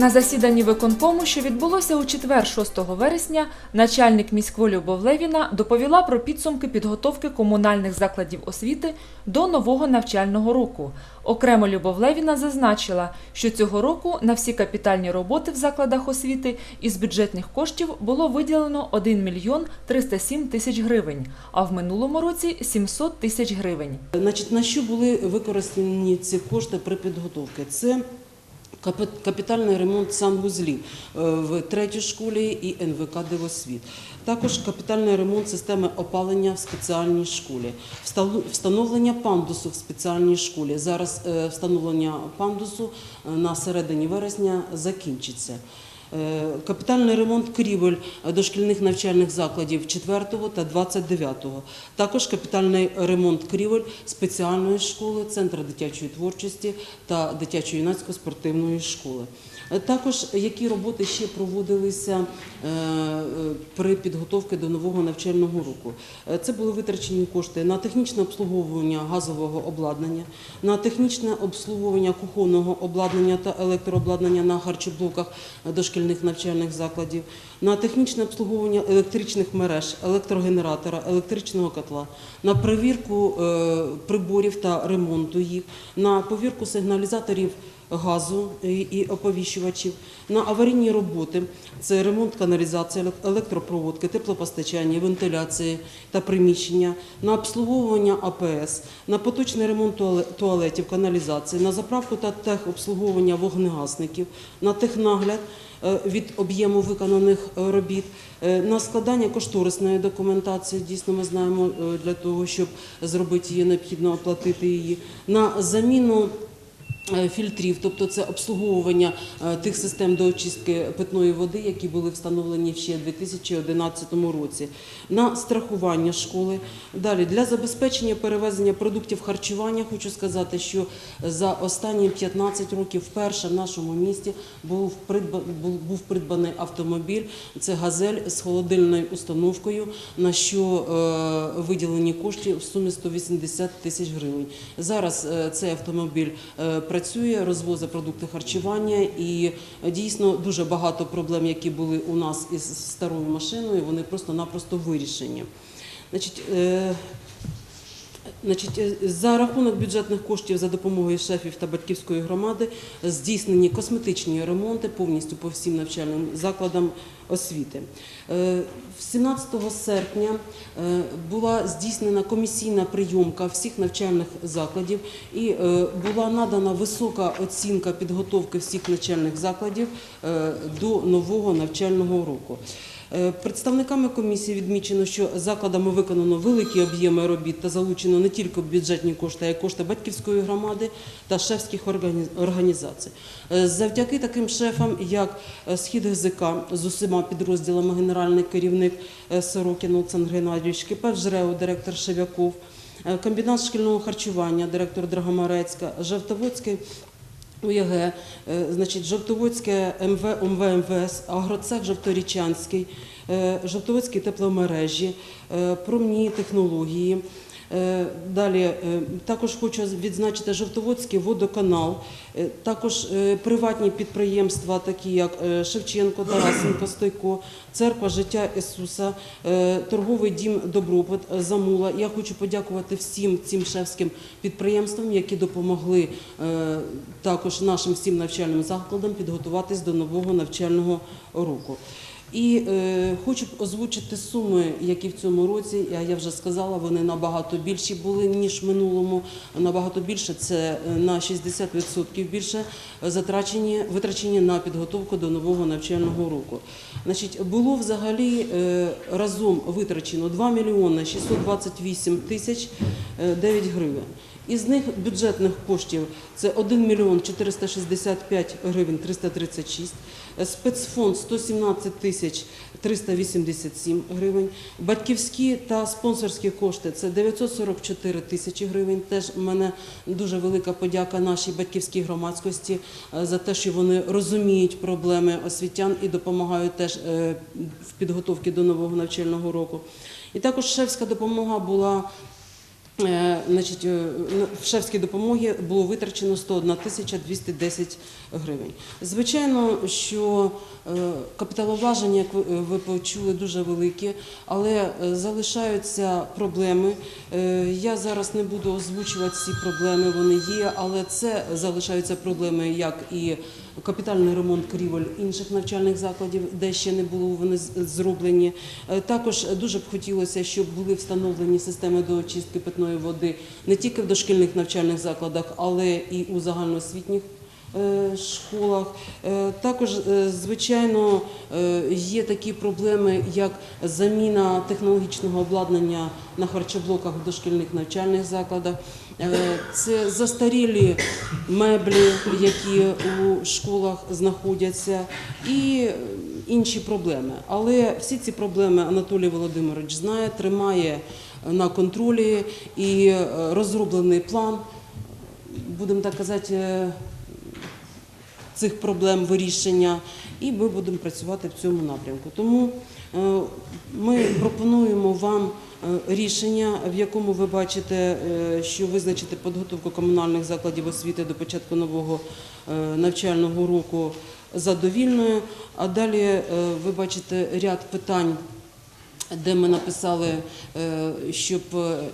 На засіданні виконкому, що відбулося у четвер, 6 вересня, начальник міськволі Любов Левіна доповіла про підсумки підготовки комунальних закладів освіти до нового навчального року. Окремо Любов Левіна зазначила, що цього року на всі капітальні роботи в закладах освіти із бюджетних коштів було виділено 1 мільйон 307 тисяч гривень, а в минулому році 700 тисяч гривень. Значить, на що були використані ці кошти при підготовці? Це капітальний ремонт санвузлів е, в третій школі і НВК «Дивосвіт». Також капітальний ремонт системи опалення в спеціальній школі, встановлення пандусу в спеціальній школі. Зараз е, встановлення пандусу е, на середині вересня закінчиться. Е, Капітальний ремонт крівель дошкільних навчальних закладів 4 та 29. Також капітальний ремонт крівель спеціальної школи, центру дитячої творчості та дитячо-юнацької спортивної школи. Е, Також які роботи ще проводилися е, при підготовці до нового навчального року? Е, Це були витрачені кошти на технічне обслуговування газового обладнання, на технічне обслуговування кухонного обладнання та електрообладнання на харчоблоках дошкільних навчальних закладів, на технічне обслуговування електричних мереж, електрогенератора, електричного котла, на перевірку е, приборів та ремонту їх, на повірку сигналізаторів газу і оповіщувачів, на аварійні роботи, це ремонт каналізації, електропроводки, теплопостачання, вентиляції та приміщення, на обслуговування АПС, на поточний ремонт туалетів, каналізації, на заправку та техобслуговування вогнегасників, на технагляд від об'єму виконаних е, робіт, е, на складання кошторисної документації. Дійсно, ми знаємо е, для того, щоб зробити її, необхідно оплатити її, на заміну. Е, Фільтрів, тобто це обслуговування е, тих систем до очистки питної води, які були встановлені ще у 2011 році, на страхування школи. Далі для забезпечення перевезення продуктів харчування хочу сказати, що за останні 15 років вперше в нашому місті був придбаний автомобіль. Це газель з холодильною установкою, на що е, виділені кошти в сумі 180 тисяч гривень. Зараз цей автомобіль е, працює, розвозить продукти харчування і е, дійсно дуже багато проблем, які були у нас із старою машиною, вони просто-напросто вирішені. Значить, е, Значить, е, за рахунок бюджетних коштів за допомогою шефів та батьківської громади здійснені косметичні ремонти повністю по всім навчальним закладам освіти. Е, 17 серпня е, була здійснена комісійна прийомка всіх навчальних закладів і е, була надана висока оцінка підготовки всіх навчальних закладів е, до нового навчального року. Е, Представниками комісії відмічено, що закладами виконано великі об'єми робіт та залучено не тільки бюджетні кошти, а й кошти батьківської громади та шефських організацій. Е, Завдяки таким шефам, як е, Схід ГЗК з усіма підрозділами генеральний керівник Сорокін Олександр Геннадійович, КП «Жрео», директор Шевяков, комбінат шкільного харчування, директор Драгомарецька, Жовтоводський УЄГ, е, значить, Жовтоводське МВ, ОМВ МВС, Агроцех Жовторічанський, е, Жовтоводські тепломережі, е, промні технології. Е, Далі е, також хочу відзначити Жовтоводський водоканал, е, також приватні підприємства, такі як Шевченко, Тарасенко, Стойко, Церква Життя Ісуса, торговий дім Добробут, Замула. Я хочу подякувати всім цим шефським підприємствам, які допомогли також нашим всім навчальним закладам підготуватись до нового навчального року. І е, хочу озвучити суми, які в цьому році, я, я вже сказала, вони набагато більші були, ніж в минулому. Набагато більше це е, на 60% більше затрачені, витрачені на підготовку до нового навчального року. Значить, було взагалі е, разом витрачено 2 мільйони 628 тисяч е, 9 гривень. Із них бюджетних коштів це 1 мільйон 465 гривень 336, е, спецфонд 117 тисяч 387 гривень, батьківські та спонсорські кошти це 944 тисячі гривень. Теж в мене дуже велика подяка нашій батьківській громадськості е, за те, що вони розуміють проблеми освітян і допомагають теж е, в підготовці до нового навчального року. І також шефська допомога була Значить, е, на- в шефській допомогі було витрачено 101 тисяча 210 гривень. Звичайно, що е, капіталовлаження, як ви- почули, дуже великі, але е, залишаються проблеми. Е, Я зараз не буду озвучувати ці проблеми, вони є, але це залишаються проблеми, як і капітальний ремонт крівель інших навчальних закладів, де ще не було вони зроблені. Е, Також дуже б хотілося, щоб були встановлені системи до очистки питної води не тільки в дошкільних навчальних закладах, але і у загальноосвітніх е, школах. Е, Також, звичайно, є такі проблеми, як заміна технологічного обладнання на харчоблоках в дошкільних навчальних закладах. Е, Це застарілі меблі, які у школах знаходяться, і інші проблеми. Але всі ці проблеми Анатолій Володимирович знає, тримає на контролі і е, розроблений план, будемо так казати, цих проблем вирішення, і ми будемо працювати в цьому напрямку. Тому е, ми пропонуємо вам е, рішення, в якому ви бачите, е, що визначити підготовку комунальних закладів освіти до початку нового навчального року задовільною. А далі ви бачите ряд питань де ми написали, е, щоб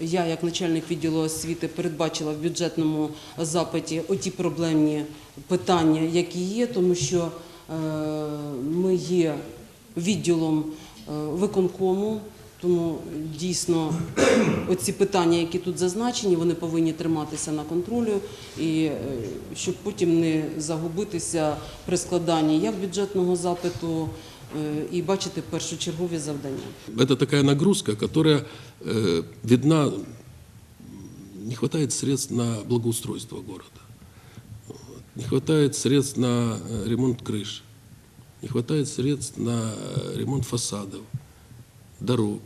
я, як начальник відділу освіти, передбачила в бюджетному запиті оті проблемні питання, які є, тому що е, ми є відділом е, виконкому. Тому дійсно оці питання, які тут зазначені, вони повинні триматися на контролю, і щоб потім не загубитися при складанні як бюджетного запиту, і бачити першочергові завдання. Это такая нагрузка, которая э, видна, не хватает средств на благоустройство города, Вот. не хватает средств на э, ремонт крыш, не хватает средств на э, ремонт фасадов, дорог.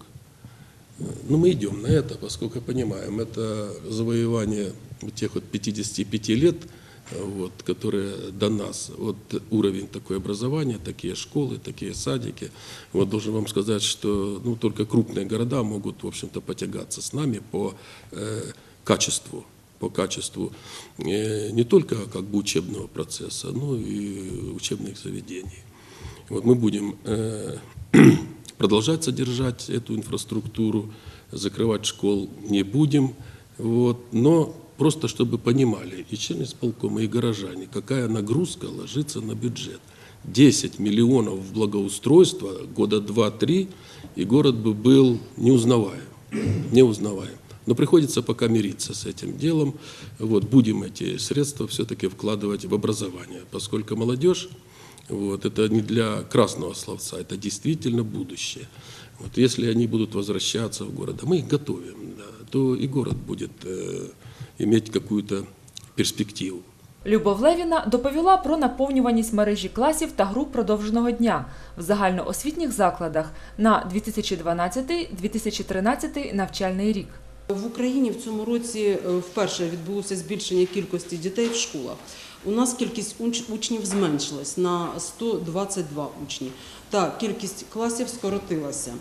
Э, Но мы идем на это, поскольку понимаем, это завоевание вот тех вот 55 лет, э, вот, которые до нас, вот уровень такой образования, такие школы, такие садики. Вот должен вам сказать, что ну, только крупные города могут, в общем-то, потягаться с нами по э, качеству, по качеству э, не только как бы учебного процесса, но и учебных заведений. Вот мы будем э, продолжать содержать эту инфраструктуру, закрывать школ не будем, вот, но просто чтобы понимали и члены исполкома, и горожане, какая нагрузка ложится на бюджет. 10 миллионов в благоустройство года 2-3, и город бы был неузнаваем, неузнаваем. Но приходится пока мириться с этим делом. Вот, будем эти средства все-таки вкладывать в образование, поскольку молодежь вот, это не для красного словца, это действительно будущее. Вот, если они будут возвращаться в город, а мы их готовим, да, то и город будет э, иметь какую-то перспективу. Любов Левіна доповіла про наповнюваність мережі класів та груп продовженого дня в загальноосвітніх закладах на 2012-2013 навчальний рік. В Україні в цьому році е, вперше відбулося збільшення кількості дітей в школах. У нас кількість уч- учнів зменшилась на 122 учні, та кількість класів скоротилася.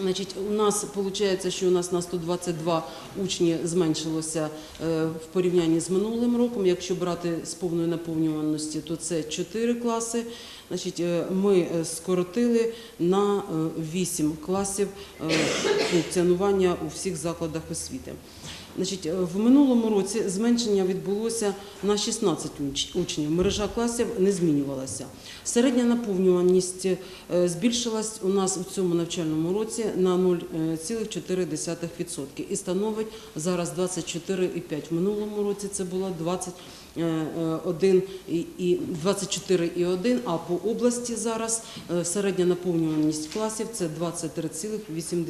Значить, у нас виходить, що у нас на 122 учні зменшилося е, в порівнянні з минулим роком. Якщо брати з повної наповнюваності, то це 4 класи. Значить, е, ми е, скоротили на е, 8 класів функціонування у всіх закладах освіти. Значить, е, в минулому році зменшення відбулося на 16 учнів. Мережа класів не змінювалася. Середня наповнюваність е, збільшилась у нас у цьому навчальному році на 0,4% і становить зараз 24,5. В минулому році це було 21 і- і 24,1, а по області зараз е, середня наповнюваність класів це 23,8.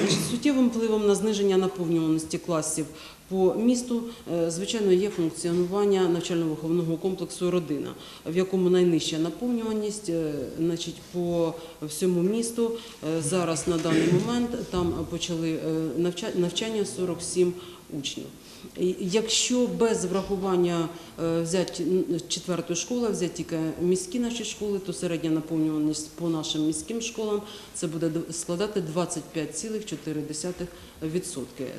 Значить, Суттєвим впливом на зниження наповнюваності класів по місту, е, звичайно, є функціонування навчально-виховного комплексу «Родина», в якому найнижча наповнюваність е, значить, по всьому місту. Е, Зараз на даний момент там почали е, навча- навчання 47 учнів. Якщо без врахування е, взяти четверту школу, взяти тільки міські наші школи, то середня наповнюваність по нашим міським школам це буде складати 25,4%.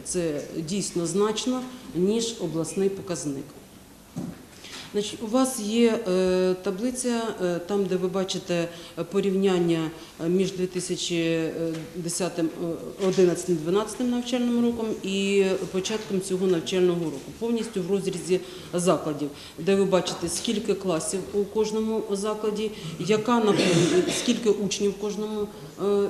Це дійсно значно, ніж обласний показник. Значить, у вас є е, таблиця, е, там, де ви бачите е, порівняння між 2010 11 12 навчальним роком і початком цього навчального року, повністю в розрізі закладів, де ви бачите, скільки класів у кожному закладі, яка скільки учнів в кожному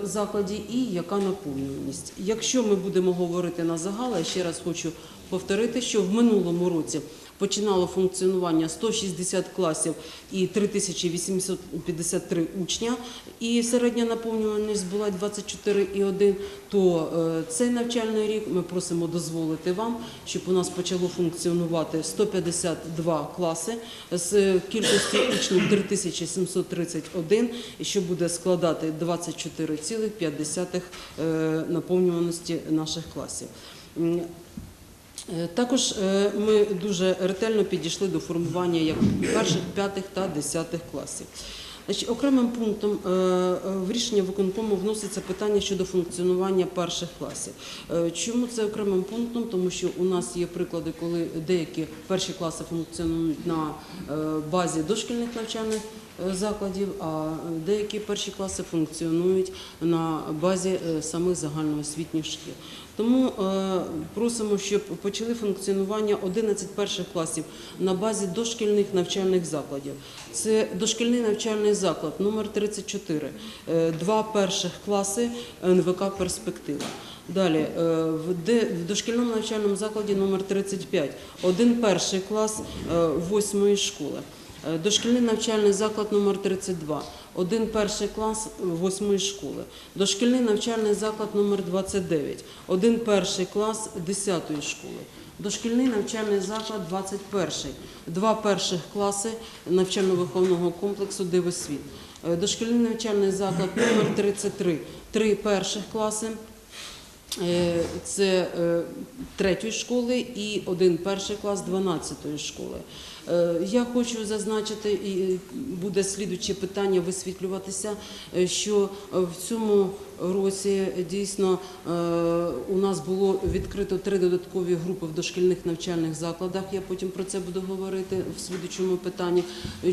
закладі і яка наповнюваність. Якщо ми будемо говорити на загал, я ще раз хочу повторити, що в минулому році починало функціонування 160 класів і 3853 учня, і середня наповнюваність була 24,1, то е, цей навчальний рік ми просимо дозволити вам, щоб у нас почало функціонувати 152 класи з кількості учнів 3731, що буде складати 24,5 е, наповнюваності наших класів. Е, Також е, ми дуже ретельно підійшли до формування як перших, п'ятих та десятих класів. Окремим пунктом е, в рішення виконкому вноситься питання щодо функціонування перших класів. Чому це окремим пунктом? Тому що у нас є приклади, коли деякі перші класи функціонують на базі дошкільних навчальних закладів, а деякі перші класи функціонують на базі самих загальноосвітніх шкіл. Тому е, просимо, щоб почали функціонування 11 перших класів на базі дошкільних навчальних закладів. Це дошкільний навчальний заклад номер 34, е, два перших класи НВК Перспектива. Далі е, в дошкільному навчальному закладі номер 35, один перший клас восьмої школи. Е, Дошкільний навчальний заклад номер 32, один перший клас восьмої школи. Дошкільний навчальний заклад номер 29, один перший клас 10 школи. Дошкільний навчальний заклад 21, два перших класи навчально-виховного комплексу Дивосвіт. Е, Дошкільний навчальний заклад номер 33, три перших класи. Е, Це е, третьої школи і один перший клас 12-ї школи. Е, Я хочу зазначити, і буде слідуче питання висвітлюватися, що в цьому році дійсно е, у нас було відкрито три додаткові групи в дошкільних навчальних закладах. Я потім про це буду говорити в слідчому питанні.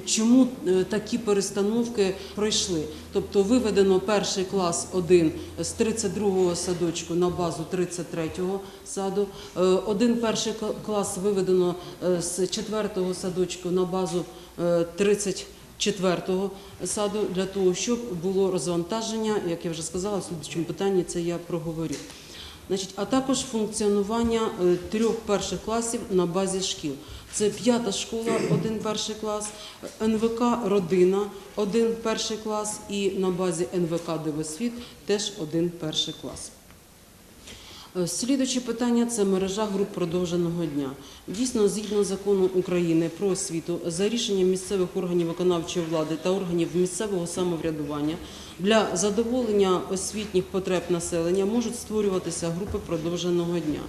Чому е, такі перестановки пройшли? Тобто виведено перший клас один з 32-го садочку на базу 33-го саду, е, один перший клас виведено з 4-го садочку на базу 30 четвертого саду для того, щоб було розвантаження, як я вже сказала, в слідчому питанні це я проговорю. Значить, а також функціонування е, трьох перших класів на базі шкіл. Це п'ята школа, один перший клас, НВК Родина, один перший клас, і на базі НВК Дивосвіт теж один перший клас. Е, Слідуюче питання це мережа груп продовженого дня. Дійсно, згідно закону України про освіту, за рішенням місцевих органів виконавчої влади та органів місцевого самоврядування для задоволення освітніх потреб населення можуть створюватися групи продовженого дня.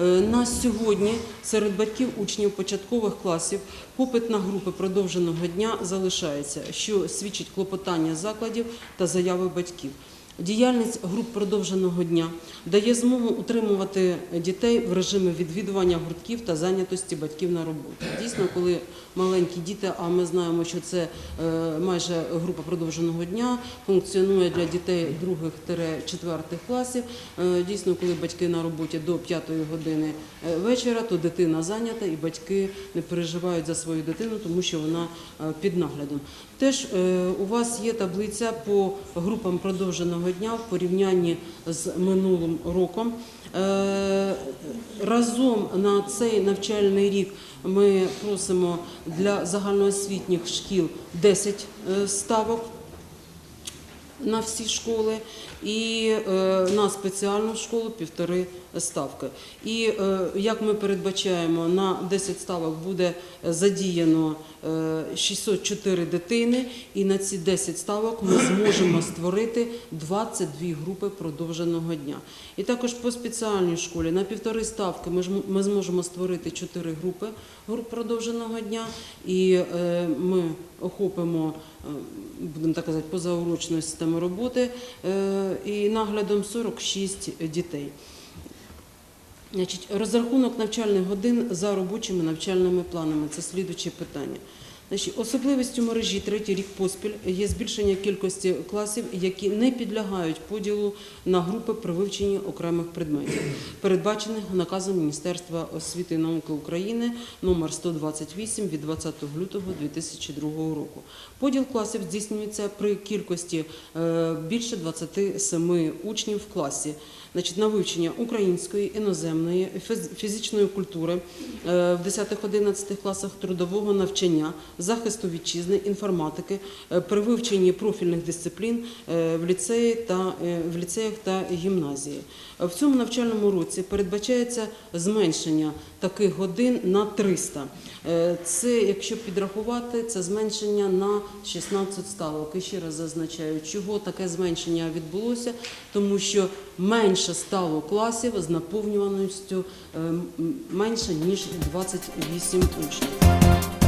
Е, На сьогодні серед батьків учнів початкових класів попит на групи продовженого дня залишається, що свідчить клопотання закладів та заяви батьків. Діяльність груп продовженого дня дає змогу утримувати дітей в режимі відвідування гуртків та зайнятості батьків на роботі. Дійсно, коли маленькі діти, а ми знаємо, що це е, майже група продовженого дня, функціонує для дітей других-четвертих класів. Е, Дійсно, коли батьки на роботі до п'ятої години е, вечора, то дитина зайнята і батьки не переживають за свою дитину, тому що вона під наглядом. Теж у вас є таблиця по групам продовженого дня в порівнянні з минулим роком. Е, Разом на цей навчальний рік ми просимо для загальноосвітніх шкіл 10 е, ставок на всі школи і е, на спеціальну школу півтори ставки. І е, як ми передбачаємо, на 10 ставок буде задіяно е, 604 дитини, і на ці 10 ставок ми зможемо створити 22 групи продовженого дня. І також по спеціальній школі на півтори ставки ми, зможемо створити 4 групи груп продовженого дня, і е, ми охопимо, е, будемо так казати, позаурочну систему роботи е, і наглядом 46 дітей. Розрахунок навчальних годин за робочими навчальними планами це слідуче питання. Особливістю мережі третій рік поспіль є збільшення кількості класів, які не підлягають поділу на групи при вивченні окремих предметів, передбачених наказом Міністерства освіти і науки України номер 128 від 20 лютого 2002 року. Поділ класів здійснюється при кількості е, більше 27 учнів в класі. Значить, на вивчення української, іноземної, фізичної культури е, в 10-11 класах трудового навчання, захисту вітчизни, інформатики, е, при вивченні профільних дисциплін е, в ліцеї та в ліцеях та гімназії. В цьому навчальному році передбачається зменшення таких годин на 300. Е, Це, якщо підрахувати, це зменшення на 16 ставок. І ще раз зазначаю, чого таке зменшення відбулося, тому що менше ставок класів з наповнюваністю е, менше ніж 28 учнів.